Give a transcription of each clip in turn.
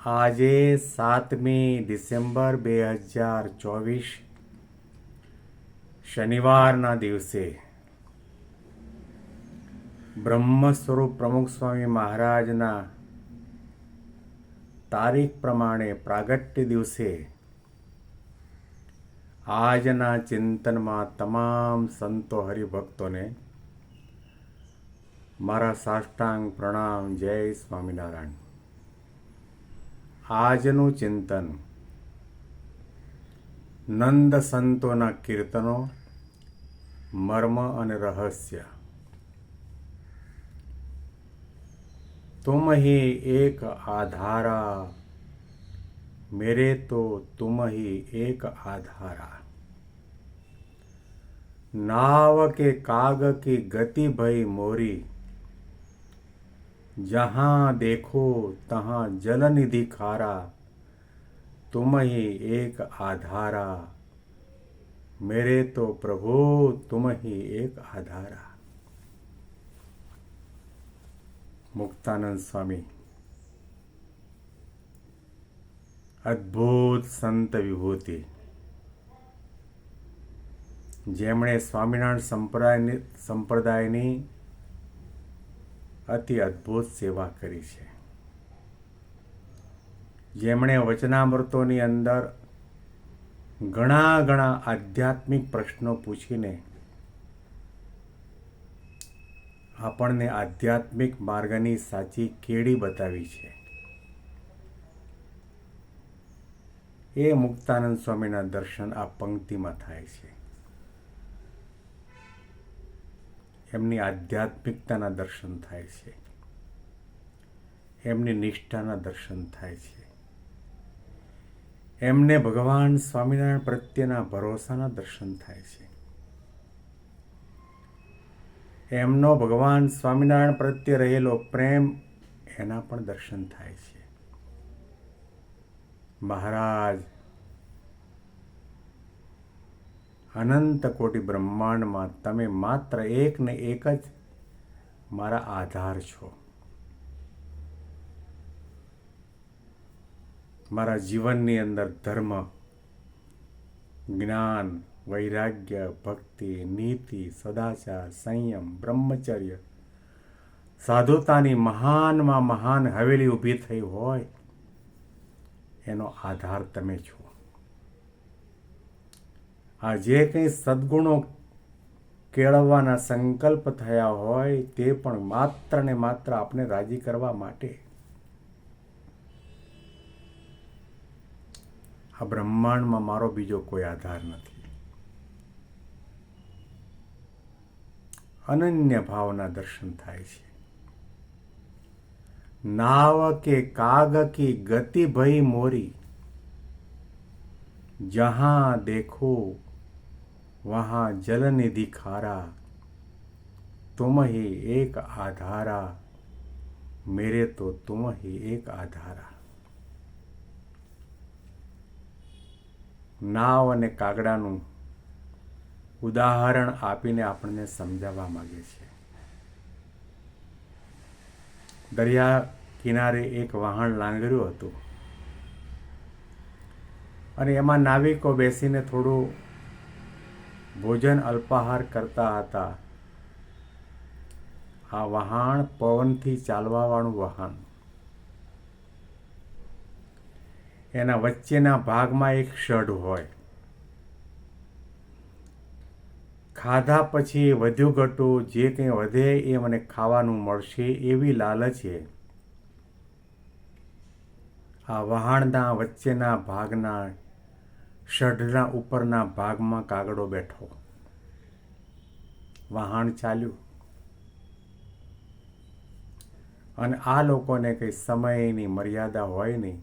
આજે સાતમી ડિસેમ્બર બે હજાર ચોવીસ, શનિવારના દિવસે બ્રહ્મ સ્વરૂપ પ્રમુખ સ્વામી મહારાજના તારીખ પ્રમાણે પ્રાગટ્ય દિવસે આજના ચિંતનમાં તમામ સંતો હરિભક્તોને મારા સાષ્ટાંગ પ્રણામ. જય સ્વામિનારાયણ. આજનું ચિંતન. નંદ સંતોના કીર્તનો, મર્મ અને રહસ્ય. તુમહી એક આધારા, મેરે તો તુમહી એક આધારા. નાવ કે કાગ કી ગતિ ભઈ મોરી जहाँ देखो तहाँ जल निधि खारा तुम ही एक आधारा मेरे तो प्रभु तुम ही एक आधारा મુક્તાનંદ સ્વામી અદ્ભુત સંત વિભૂતિ જેમણે સ્વામિનારાયણ સંપ્રદાયની સંપ્રદાયની અતિ અદ્ભુત સેવા કરી છે. જેમણે વચનામૃતોની અંદર ઘણા ઘણા આધ્યાત્મિક પ્રશ્નો પૂછીને આપણને આધ્યાત્મિક માર્ગની સાચી કેડી બતાવી છે. એ મુક્તાનંદ સ્વામીના દર્શન આ પંક્તિમાં થાય છે. એમની આધ્યાત્મિકતાના દર્શન થાય છે. એમની નિષ્ઠાના દર્શન થાય છે. એમને ભગવાન સ્વામિનારાયણ પ્રત્યેના ભરોસાના દર્શન થાય છે. એમનો ભગવાન સ્વામિનારાયણ પ્રત્યે રહેલો પ્રેમ એના પણ દર્શન થાય છે. મહારાજ અનંત કોટી બ્રહ્માંડમાં તમે માત્ર એક ને એક જ મારા આધાર છો. મારા જીવનની અંદર ધર્મ, જ્ઞાન, વૈરાગ્ય, ભક્તિ, નીતિ, સદાચાર, સંયમ, બ્રહ્મચર્ય, સાધુતાની મહાનમાં મહાન હવેલી ઊભી થઈ હોય, એનો આધાર તમે છો. આ જે કંઈ સદગુણો કેળવવાના સંકલ્પ થયા હોય તે પણ માત્ર ને માત્ર આપણે રાજી કરવા માટે. આ બ્રહ્માંડમાં મારો બીજો કોઈ આધાર નથી. અનન્ય ભાવના દર્શન થાય છે. નાવ કે કાગ કી ગતિ ભઈ મોરી, જહાં દેખો વહાં જલ નિધિ ખારા तुम ही एक आधारा मेरे तो तुम ही एक आधारा નાવ અને કાગડાનું ઉદાહરણ આપીને આપણને સમજાવવા માંગે છે દરિયા કિનારે એક વહાણ લાંગર્યું હતું અને એમાં નાવિકો બેસીને થોડું ભોજન અલ્પાહાર કરતા હતા. આ વહાણ પવનથી ચાલવાવાળું વહાણ. એના વચ્ચેના ભાગમાં એક શઢ હોય. ખાધા પછી વધ્યું ઘટું, જે કંઈ વધે એ મને ખાવાનું મળશે એવી લાલચે આ વહાણના વચ્ચેના ભાગના ષઢના ઉપરના ભાગમાં કાગડો બેઠો. વહાણ ચાલ્યું. અને આ લોકોને કંઈ સમયની મર્યાદા હોય નહીં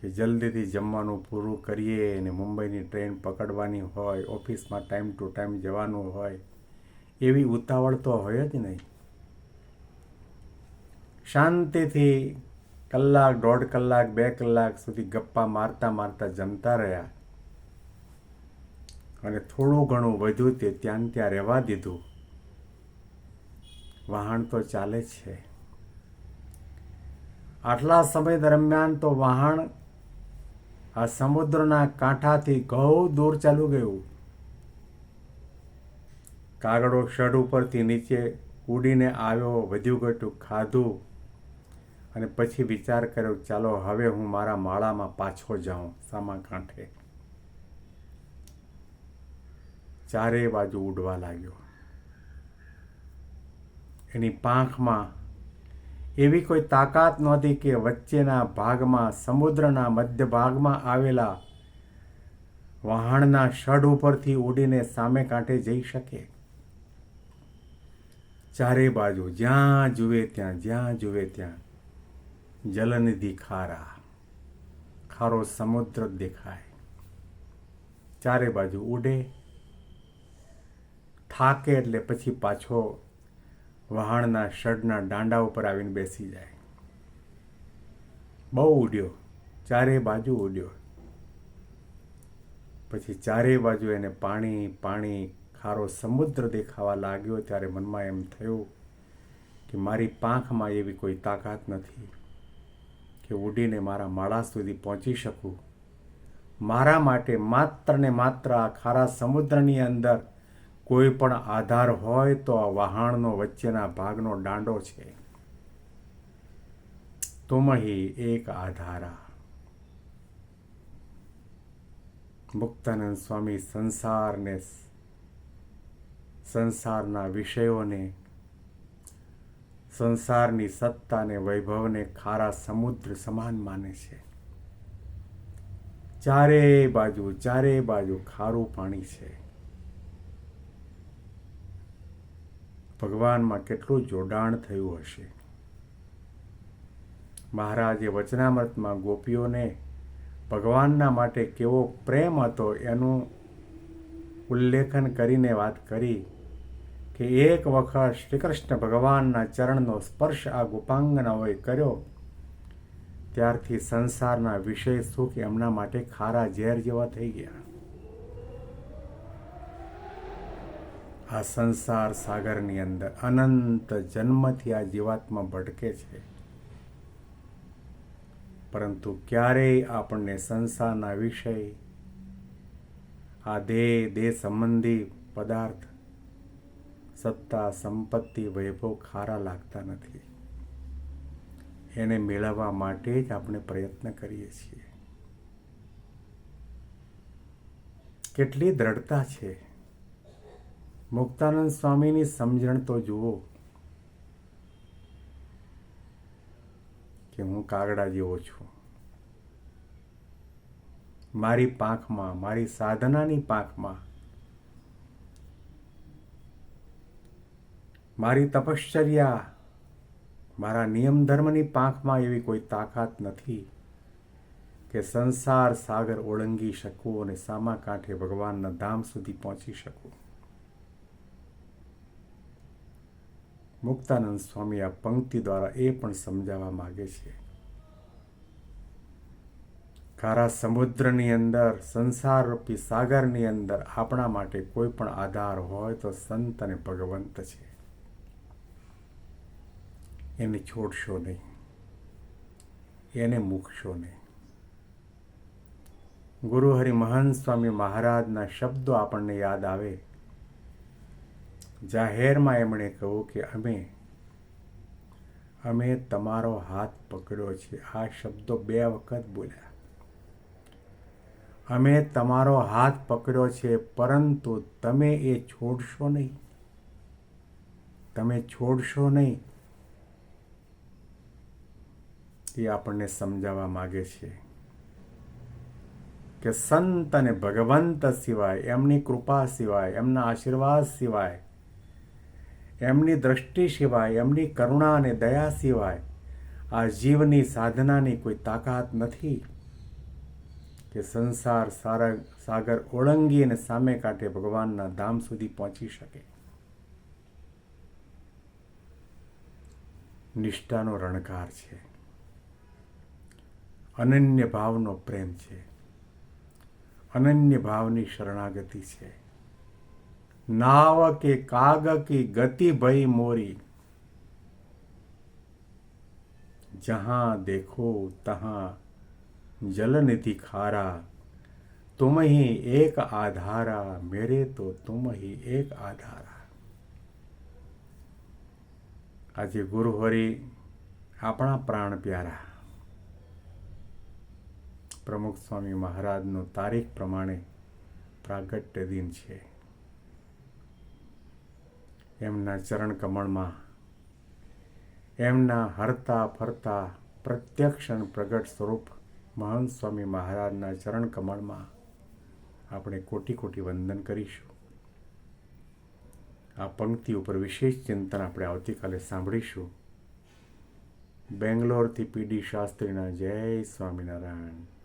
કે જલ્દીથી જમવાનું પૂરું કરીએ અને મુંબઈની ટ્રેન પકડવાની હોય, ઓફિસમાં ટાઈમ ટુ ટાઈમ જવાનું હોય, એવી ઉતાવળ તો હોય જ નહીં. શાંતિથી કલાક, દોઢ કલાક, બે કલાક સુધી ગપ્પા મારતા મારતા જમતા રહ્યા. અને થોડું ઘણું વધ્યું તે ત્યાં ત્યાં રહેવા દીધું. વહાણ તો ચાલે છે. આટલા સમય દરમિયાન તો વહાણ આ સમુદ્રના કાંઠાથી ઘઉં દૂર ચાલુ ગયું. કાગડો ષડ ઉપરથી નીચે ઉડીને આવ્યો, વધ્યું ઘટ્યું ખાધું. અને પછી વિચાર કર્યો, ચાલો, હવે હું મારા માળામાં પાછો જાઉં. સામા કાંઠે. ચારે બાજુ ઉડવા લાગ્યો. એની પાંખમાં એવી કોઈ તાકાત નહોતી કે વચ્ચેના ભાગમાં, સમુદ્રના મધ્ય ભાગમાં આવેલા વહાણના શડ ઉપરથી ઉડીને સામે કાંઠે જઈ શકે. ચારે બાજુ જ્યાં જુએ ત્યાં, જ્યાં જુએ ત્યાં. જલનિધિ ખારા ખારો સમુદ્ર દેખાય. ચારે બાજુ ઉડે. થાકે એટલે પછી પાછો વહાણના શડના દાંડા ઉપર આવીને બેસી જાય. બહુ ઉડ્યો. ચારે બાજુ ઉડ્યો. પછી ચારે બાજુ એને પાણી પાણી, ખારો સમુદ્ર દેખાવા લાગ્યો ત્યારે મનમાં એમ થયું કે મારી પાંખમાં એવી કોઈ તાકાત નથી. કે ઉડીને મારા માળા સુધી પહોંચી શકું. મારા માટે માત્ર ને માત્ર આ ખારા સમુદ્રની અંદર કોઈ પણ આધાર હોય તો આ વહાણનો વચ્ચેના ભાગનો દાંડો છે. તુમહી એક આધારા. મુક્તાનંદ સ્વામી સંસારને સંસારના વિષયોને સંસારની સત્તાને, વૈભવને ખારા સમુદ્ર સમાન માને છે. ચારે બાજુ ચારે બાજુ ખારું પાણી છે. ભગવાનમાં કેટલું જોડાણ થયું હશે? મહારાજે વચનામૃતમાં ગોપીઓને ભગવાનના માટે કેવો પ્રેમ હતો એનું ઉલ્લેખન કરીને વાત કરી. કે એક વખત શ્રી કૃષ્ણ ભગવાનના ચરણનો સ્પર્શ આ ગુપાંગનાઓએ કર્યો ત્યારથી સંસારના વિષય સુખ એમના માટે ખારા ઝેર જેવા થઈ ગયા આ સંસાર સાગરની અંદર અનંત જન્મથી આ જીવાત્મા ભટકે છે પરંતુ ક્યારેય આપણને સંસારના વિષય આ દેહ દેહ સંબંધી પદાર્થ સત્તા, સંપત્તિ, વૈભવ ખારા લાગતા નથી. એને મેળવવા માટે જ આપણે પ્રયત્ન કરીએ છીએ. કેટલી દ્રઢતા છે. મુક્તાનંદ સ્વામીની સમજણ તો જુઓ. કે હું કાગડા જેવો છું. મારી પાંખમાં, મારી સાધનાની પાંખમાં મારી તપશ્ચર્યા, મારા નિયમ ધર્મની પાંખમાં એવી કોઈ તાકાત નથી કે સંસાર સાગર ઓળંગી શકું અને સામા કાંઠે ભગવાનના ધામ સુધી પહોંચી શકું. મુક્તાનંદ સ્વામી આ પંક્તિ દ્વારા એ પણ સમજાવવા માગે છે. ખારા સમુદ્રની અંદર, સંસારરૂપી સાગરની અંદર આપણા માટે કોઈ પણ આધાર હોય તો સંત અને ભગવંત છે. એને છોડશો નહીં. એને મૂકશો નહીં. ગુરુ હરિ મહાન સ્વામી મહારાજના શબ્દો આપણને યાદ આવે. જાહેરમાં એમણે કહ્યું કે અમે અમે તમારો હાથ પકડ્યો છે. આ શબ્દો બે વખત બોલ્યા. અમે તમારો હાથ પકડ્યો છે, પરંતુ તમે એ છોડશો નહીં. તમે છોડશો નહીં. એ આપણને સમજાવવા માગે છે કે સંત અને ભગવંત સિવાય, એમની કૃપા સિવાય, એમના આશીર્વાદ સિવાય, એમની દ્રષ્ટિ સિવાય, એમની કરુણા અને દયા સિવાય આ જીવની સાધનાની કોઈ તાકાત નથી કે સંસાર સારા સાગર ઓળંગી અને સામે કાંઠે ભગવાનના ધામ સુધી પહોંચી શકે. નિષ્ઠાનો રણકાર છે. અનન્ય ભાવનો પ્રેમ છે અનન્ય ભાવની શરણાગતિ છે નાવ કે કાગ કી ગતિ ભઈ મોરી जहाँ देखो तहाँ जल निधि खारा तुम ही एक आधारा मेरे तो तुम ही એક આધારા આજે ગુરુહરી આપણા પ્રાણ પ્યારા પ્રમુખ સ્વામી મહારાજનું તારીખ પ્રમાણે પ્રાગટ્ય દિન છે. એમના ચરણ કમળમાં એમના હરતા ફરતા પ્રત્યક્ષ અને પ્રગટ સ્વરૂપ મહંત સ્વામી મહારાજના ચરણ કમળમાં આપણે કોટી કોટી વંદન કરીશું. આ પંક્તિ ઉપર વિશેષ ચિંતન આપણે આવતીકાલે સાંભળીશું. બેંગ્લોરથી પીડી શાસ્ત્રીના જય સ્વામિનારાયણ.